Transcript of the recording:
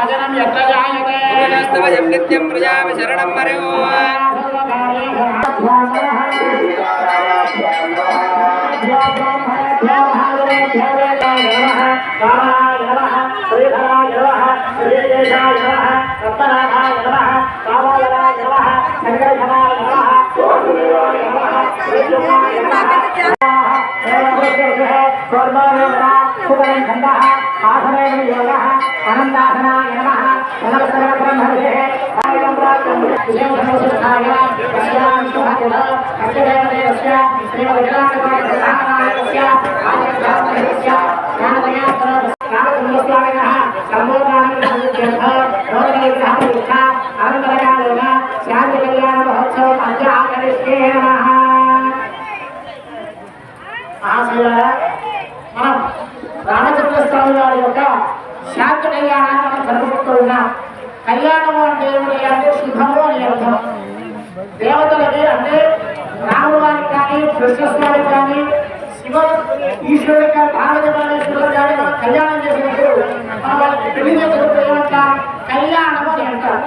राजनम यत्रजायते। स्तवजं नित्यं प्रजां शरणं मरो कर्माणि खण्डः आसने योगः బ్రహ్మణే ఆయం ప్రాప్తం విజయం మనం రామచంద్ర స్వామి వారి యొక్క శాంతి కళ్యాణాన్ని మనం జరుపుకుంటూ ఉన్నాం కళ్యాణము అంటే ఏమిటి అంటే శుభము అని అర్థం దేవతలకి అంటే రాముడు వారికి కానీ కృష్ణస్వామికి కానీ శివ ఈశ్వరుడు కానీ పార్వతి పరమేశ్వరుడు కానీ మనం కళ్యాణం చేసినప్పుడు మనం వాళ్ళకి పెళ్ళి చేసినప్పుడు ఏమంటాం కళ్యాణము అని అంటారు